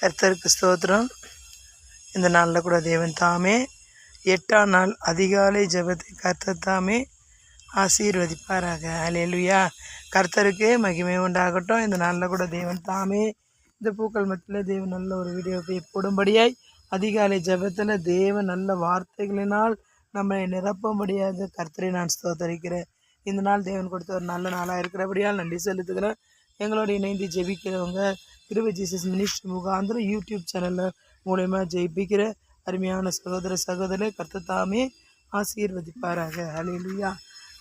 கர்த்தருக்கு ஸ்தோத்திரம். இந்த நாளில் கூட தேவன் தாமே. எட்டாம் நாள் அதிகாலை ஜபத்தை கர்த்தர் தாமே ஆசீர்வதிப்பாராக. அலையலுயா கர்த்தருக்கு மகிமை உண்டாகட்டும். இந்த நாளில் கூட தேவன் தாமே. இந்த பூக்கள் மத்தியில் தேவன் நல்ல ஒரு வீடியோ போடும்படியாய் அதிகாலை ஜெபத்தில் தேவன் நல்ல வார்த்தைகளினால் நம்மை நிரப்பும்படியாக கர்த்தரை நான் ஸ்தோத்தரிக்கிறேன். இந்த நாள் தேவன் கொடுத்த ஒரு நல்ல நாளாக இருக்கிறபடியால் நன்றி செலுத்துகிறேன். எங்களோட இணைந்து ஜெபிக்கிறவங்க கிருப ஜீசஸ் மினிஸ்ட்ரி முகாந்திரம் யூடியூப் சேனலில் மூலயமா ஜெயிப்பிக்கிற அருமையான சகோதர சகோதரரை கர்த்தர் அலே ஆசீர்வதிப்பாராக. அலையலுயா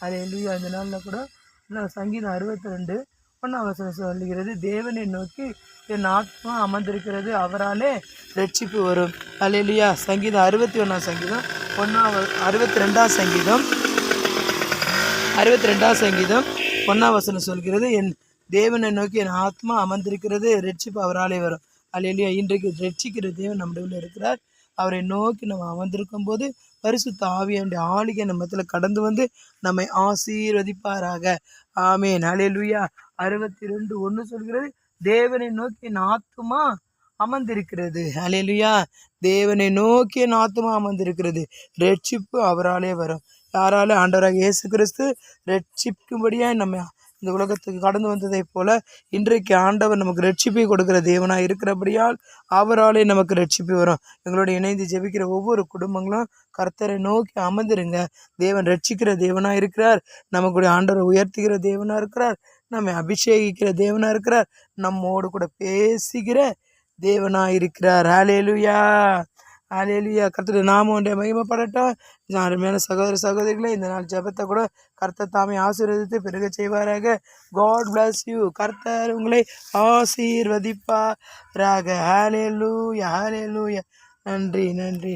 அலையலுயா இந்த நாளில் கூட நான் சங்கீதம் அறுபத்தி ரெண்டு ஒன்றாம் வசனம் சொல்லுகிறது தேவனை நோக்கி என் ஆத்மா அமர்ந்திருக்கிறது அவராலே ரட்சிப்பு வரும். அலையலுயா சங்கீதம் அறுபத்தி ஒன்றாம் சங்கீதம் ஒன்றாம் அறுபத்தி ரெண்டாம் சங்கீதம் அறுபத்தி ரெண்டாம் சங்கீதம் ஒன்றாம் வசனம் சொல்கிறது என் தேவனை நோக்கி என் ஆத்மா அமர்ந்திருக்கிறது ரட்சிப்பு அவராலே வரும். அல்லையா இன்றைக்கு ரட்சிக்கிற தேவன் நம்முடைய இருக்கிறார். அவரை நோக்கி நம்ம அமர்ந்திருக்கும் போது பரிசுத்த ஆவியாண்டி ஆளிகை நம்மத்தில் கடந்து வந்து நம்மை ஆசீர்வதிப்பாராக. ஆமேன். அலையலுயா அறுபத்தி ரெண்டு ஒன்று சொல்கிறது தேவனை நோக்கி என் ஆத்துமா அமர்ந்திருக்கிறது. அலையலுயா தேவனை நோக்கி என் ஆத்துமா அமர்ந்திருக்கிறது. ரட்சிப்பு அவராலே வரும். யாரால? ஆண்டவராக இயேசு கிறிஸ்து. ரட்சிக்கும்படியாக நம்ம இந்த உலகத்துக்கு கடந்து வந்ததைப் போல இன்றைக்கு ஆண்டவர் நமக்கு ரட்சிப்பை கொடுக்கிற தேவனாக இருக்கிறபடியால் அவராலே நமக்கு ரட்சிப்பு வரும். எங்களோட இணைந்து ஜெபிக்கிற ஒவ்வொரு குடும்பங்களும் கர்த்தரை நோக்கி அமர்ந்துருங்க. தேவன் ரட்சிக்கிற தேவனாக இருக்கிறார். நமக்குடைய ஆண்டவரை உயர்த்துகிற தேவனாக இருக்கிறார். நம்மை அபிஷேகிக்கிற தேவனாக இருக்கிறார். நம்மோடு கூட பேசுகிற தேவனாக இருக்கிறார். ஹாலேலுயா ஹalleluya கர்த்தர் நாமம் ஒன்றை மகிமைப்படட்டும். இது அருமையான சகோதர சகோதரிகளை இந்த நாள் ஜபத்தை கூட கர்த்தர் தாமே ஆசீர்வதித்து பெருக செய்வாராக. காட் பிளஸ் யூ கர்த்தர் உங்களை ஆசீர்வதிப்பாராக. ஹalleluya ஹalleluya நன்றி நன்றி.